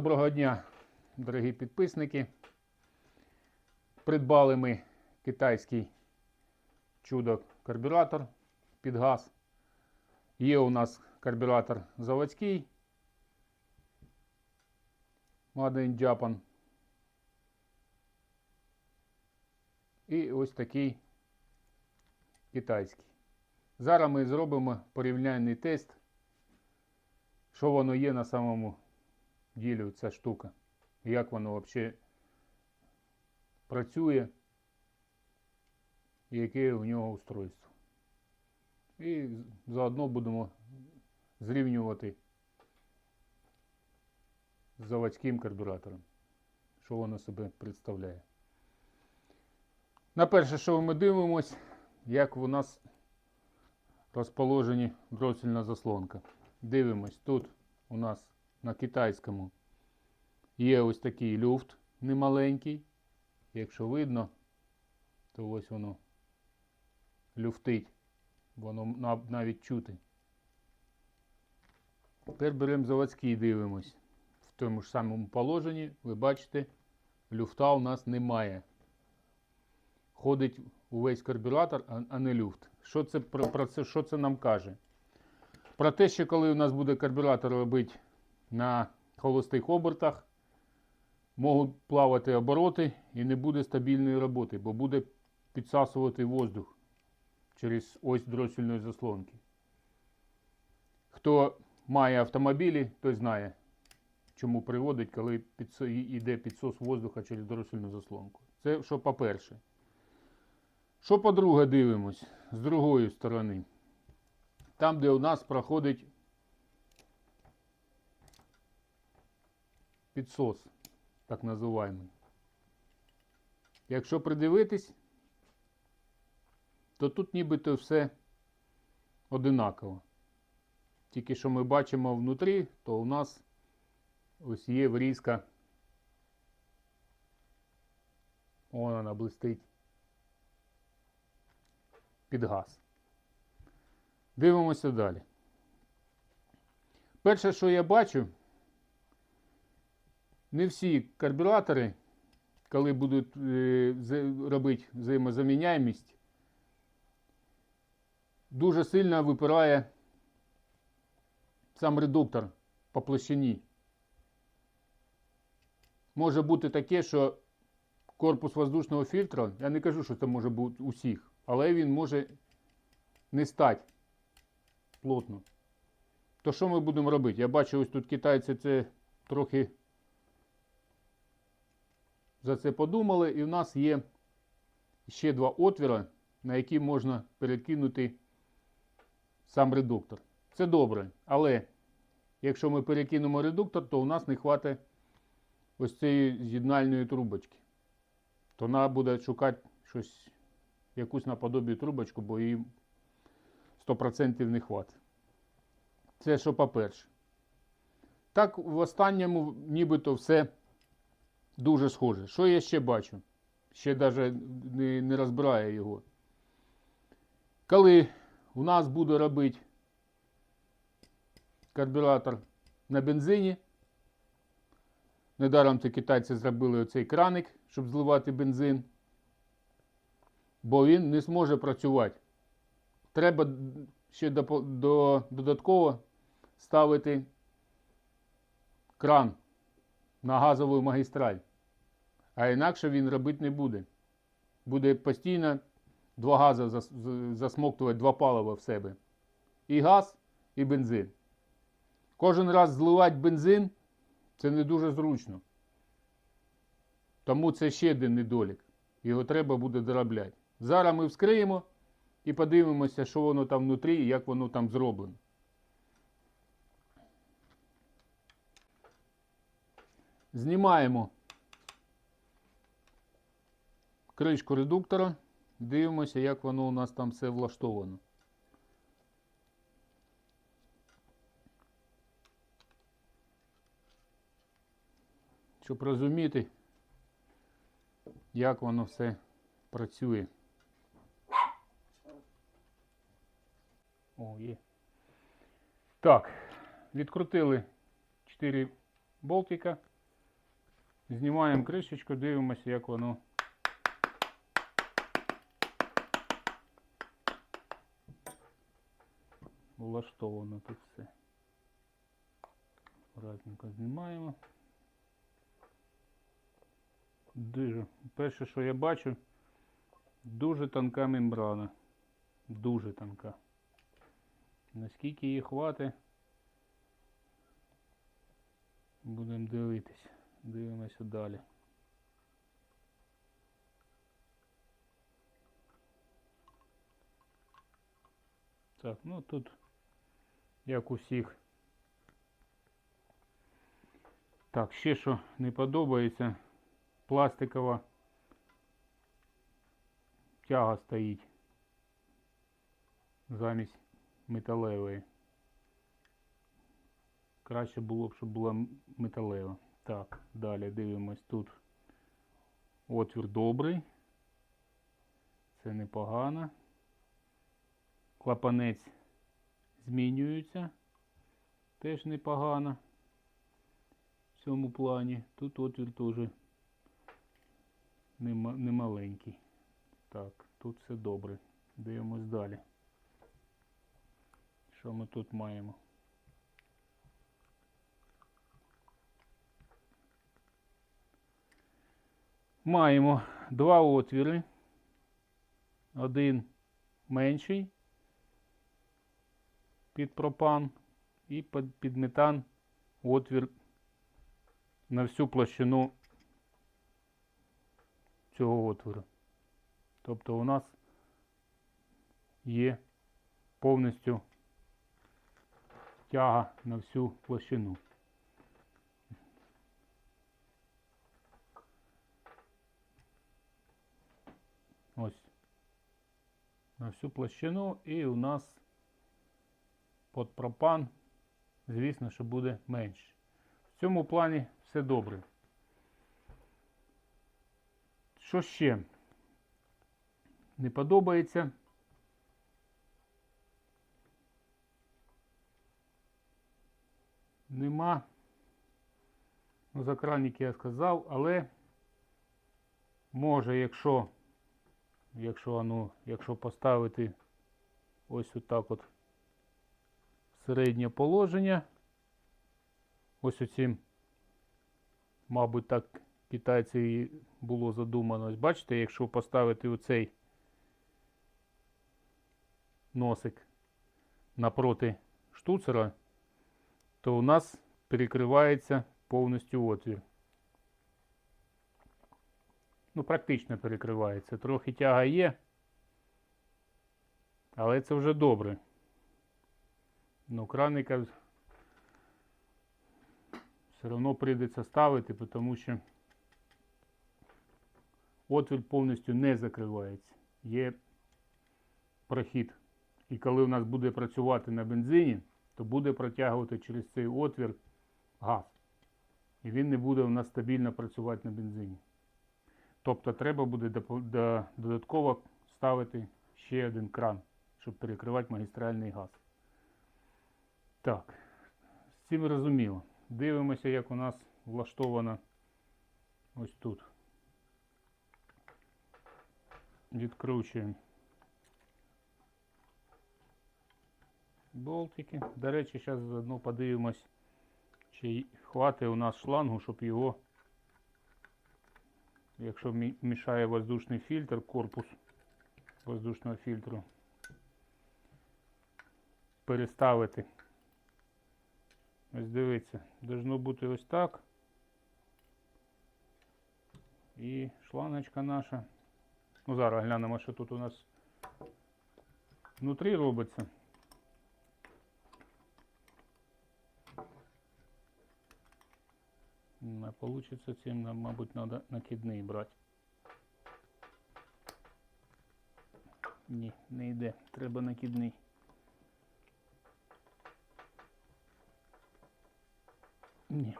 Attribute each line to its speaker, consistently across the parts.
Speaker 1: Доброго дня, дорогі підписники. Придбали ми китайський чудо карбюратор під газ. Є у нас карбюратор заводський. Made Japan. І ось такий китайський. Зараз ми зробимо порівняльний тест, що воно є на самому ділі ця штука. Як воно взагалі працює, і яке у нього устройство. І заодно будемо зрівнювати з заводським карбюратором, що воно себе представляє. На перше, що ми дивимось, як у нас розположені дроссельна заслонка. Дивимось, тут у нас на китайському є ось такий люфт немаленький. Якщо видно, то ось воно люфтить, воно навіть чути. Тепер беремо заводський дивимось. В тому ж самому положенні, ви бачите, люфта у нас немає. Ходить увесь карбюратор, а- не люфт. Що це про це, що це нам каже? Про те, що коли у нас буде карбюратор робити на холостих обертах, можуть плавати обороти і не буде стабільної роботи, бо буде підсасувати воздух через ось дроссельної заслонки. Хто має автомобілі, той знає, чому приводить, коли йде підсос воздуха через дроссельну заслонку. Це що по-перше. Що по-друге, дивимось з другої сторони. Там, де у нас проходить підсос, так називаємо. Якщо придивитись, то тут нібито все одинаково. Тільки що ми бачимо внутрі, то у нас ось є врізка. Вон вона блистить під газ. Дивимося далі. Перше, що я бачу, не всі карбюратори, коли будуть е, робити взаємозаміняємість, дуже сильно випирає сам редуктор по площині. Може бути таке, що корпус воздушного фільтра, я не кажу, що це може бути усіх, але він може не стати плотно. То що ми будемо робити? Я бачу, ось тут китайці це трохи за це подумали, і в нас є ще два отвіра, на які можна перекинути сам редуктор. Це добре, але якщо ми перекинемо редуктор, то у нас не хватить ось цієї з'єднальної трубочки. То треба буде шукати щось, якусь наподобі трубочку, бо її 100% не хватить. Це що по-перше. Так, в останньому нібито все дуже схоже. Що я ще бачу? Ще навіть не, не розбираю його. Коли у нас буде робити карбюратор на бензині, недаром це китайці зробили оцей краник, щоб зливати бензин, бо він не зможе працювати. Треба ще до, до, додатково ставити кран на газову магістраль. А інакше він робити не буде. Буде постійно два гази засмоктувати два палива в себе. І газ, і бензин. Кожен раз зливати бензин це не дуже зручно. Тому це ще один недолік. Його треба буде доробляти. Зараз ми вскриємо і подивимося, що воно там внутрі і як воно там зроблено. Знімаємо кришку редуктора, дивимося, як воно у нас там все влаштовано. Щоб розуміти, як воно все працює. О, є. Так, відкрутили 4 болтика. Знімаємо кришечку, дивимося, як воно. Влаштовано тут все. Аккуратненько знімаємо. Дуже. Перше, що я бачу, дуже тонка мембрана. Дуже тонка. Наскільки її хватить, будемо дивитись. Дивимося далі. Так, ну тут, як у всіх. Так, ще що не подобається, пластикова тяга стоїть замість металевої. Краще було б, щоб була металева. Так, далі дивимось тут. Отвір добрий. Це непогано. Клапанець змінюється. Теж непогано. В цьому плані. Тут отвір теж немаленький. Так, тут все добре. Дивимось далі. Що ми тут маємо? Маємо два отвіри. Один менший під пропан і під, метан отвір на всю площину цього отвору. Тобто у нас є повністю тяга на всю площину. Ось. На всю площину і у нас под пропан, звісно, що буде менше. В цьому плані все добре. Що ще не подобається? Нема. Ну, за краники я сказав, але може, якщо, якщо, ну, якщо поставити ось отак от середнє положення, ось оцім, мабуть, так китайці і було задумано. Ось бачите, якщо поставити оцей носик напроти штуцера, то у нас перекривається повністю отвір. Ну, практично перекривається. Трохи тяга є, але це вже добре. Ну, краника все одно прийдеться ставити, тому що отвір повністю не закривається. Є прохід. І коли у нас буде працювати на бензині, то буде протягувати через цей отвір газ. І він не буде у нас стабільно працювати на бензині. Тобто треба буде додатково ставити ще один кран, щоб перекривати магістральний газ. Так, з цим розуміло. Дивимося, як у нас влаштовано ось тут. Відкручуємо болтики. До речі, зараз заодно подивимось, чи хватить у нас шлангу, щоб його, якщо мішає воздушний фільтр, корпус воздушного фільтру, переставити. Ось дивіться, должно бути ось так. І шлангочка наша. Ну, зараз глянемо, що тут у нас внутрі робиться. Не получится цим нам, мабуть, надо накидний брати. Ні, не йде. Треба накидний. Ні.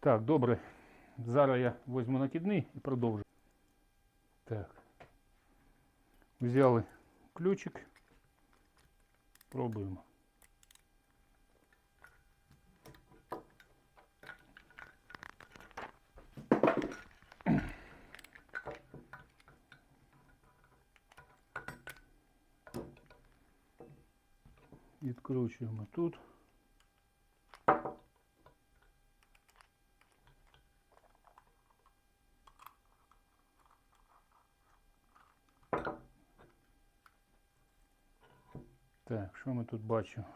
Speaker 1: Так, добре. Зараз я возьму накидний и продовжу. Так. Взяли ключик. Пробуємо. Відкручуємо тут. Так, що ми тут бачимо?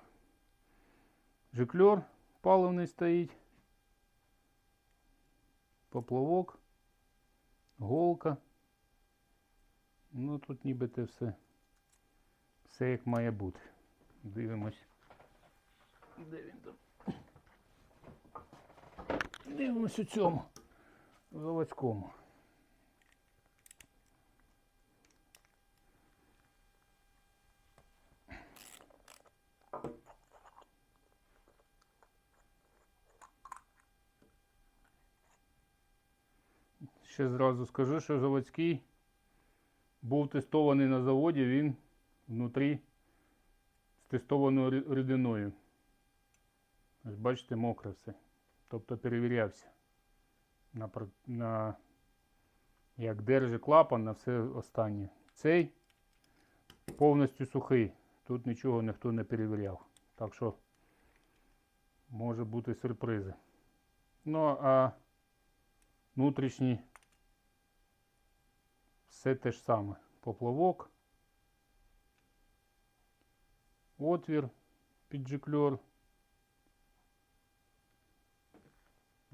Speaker 1: Жикльор паливний стоїть. Поплавок, голка. Ну тут ніби те все. Все як має бути. Дивимось. Де він там? Дивимось у цьому. В заводському. Ще зразу скажу, що заводський був тестований на заводі, він внутрі з тестованою рідиною. Бачите, мокре все. Тобто перевірявся. На, на як держи клапан на все останнє. Цей повністю сухий. Тут нічого ніхто не перевіряв. Так що може бути сюрпризи. Ну а внутрішній все те ж саме. Поплавок, отвір під джикльор.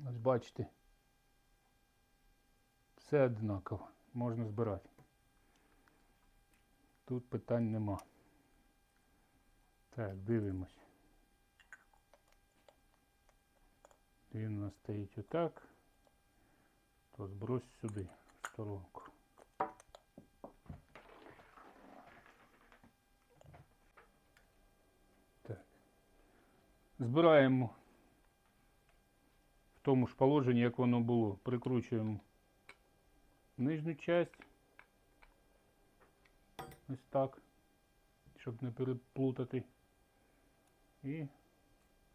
Speaker 1: Ось бачите. Все однаково. Можна збирати. Тут питань нема. Так, дивимось. Він у нас стоїть отак. То збрось сюди, сторонку. Збираємо в тому ж положенні, як воно було. Прикручуємо нижню часть. Ось так, щоб не переплутати. І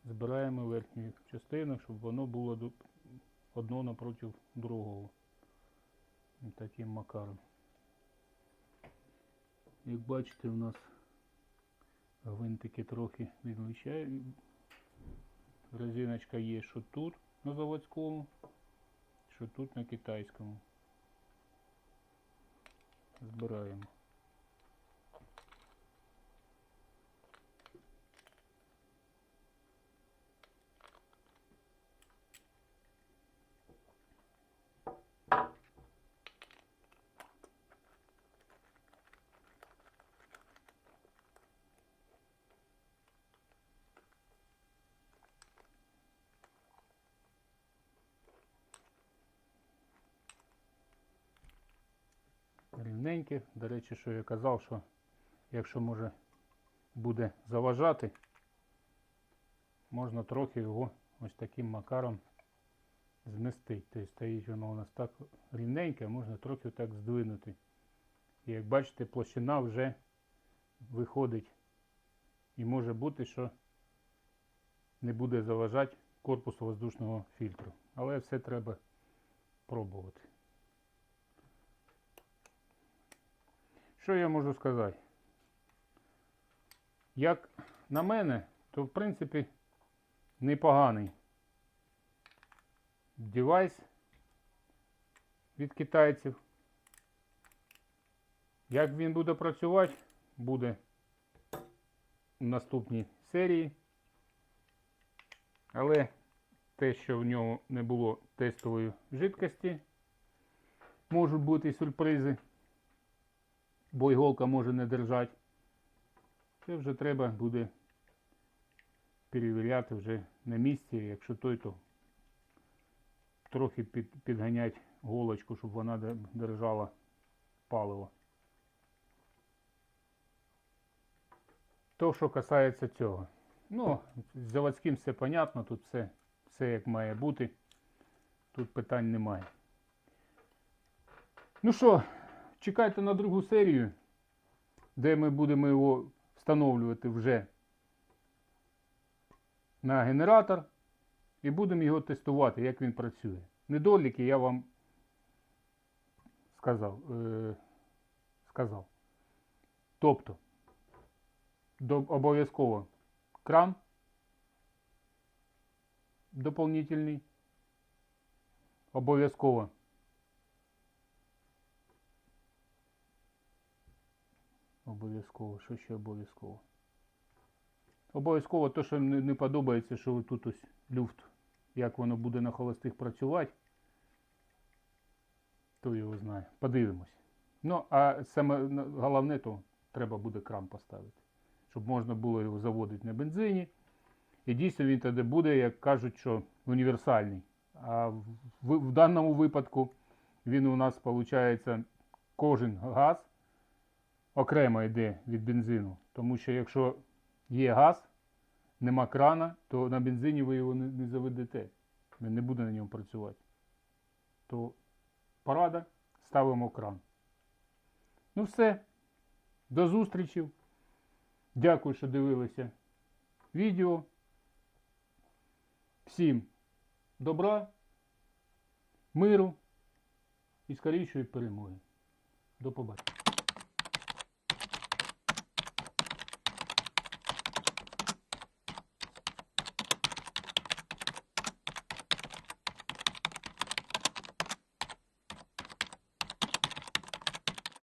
Speaker 1: збираємо верхню частину, щоб воно було одно напроти другого. Таким макаром. Як бачите, у нас гвинтики трохи відлучають. Резиночка є, що тут на заводському, що тут на китайському. Збираємо. Рівненьке. До речі, що я казав, що якщо може буде заважати, можна трохи його ось таким макаром змістити. Тобто стоїть воно у нас так рівненьке, можна трохи так здвинути. І як бачите, площина вже виходить. І може бути, що не буде заважати корпусу воздушного фільтру. Але все треба пробувати. Що я можу сказати? Як на мене, то в принципі непоганий девайс від китайців. Як він буде працювати, буде в наступній серії. Але те, що в нього не було тестової жидкості, можуть бути сюрпризи бо іголка може не держати. Це вже треба буде перевіряти вже на місці, якщо той, то трохи під, підганять голочку, щоб вона держала паливо. То, що касається цього. Ну, з заводським все понятно, тут все, все як має бути. Тут питань немає. Ну що, чекайте на другу серію, де ми будемо його встановлювати вже на генератор і будемо його тестувати, як він працює. Недоліки я вам сказав. Е, сказав. Тобто, обов'язково кран дополнительний. Обов'язково. Обов'язково. Що ще обов'язково? Обов'язково те, що не, не подобається, що тут ось люфт, як воно буде на холостих працювати. Хто його знає. Подивимось. Ну, а саме головне, то треба буде кран поставити, щоб можна було його заводити на бензині. І дійсно він тоді буде, як кажуть, що універсальний. А в, в, в даному випадку він у нас виходить кожен газ окремо йде від бензину. Тому що якщо є газ, нема крана, то на бензині ви його не, заведете. Він не буде на ньому працювати. То порада, ставимо кран. Ну все. До зустрічі. Дякую, що дивилися відео. Всім добра, миру і скорішої перемоги. До побачення.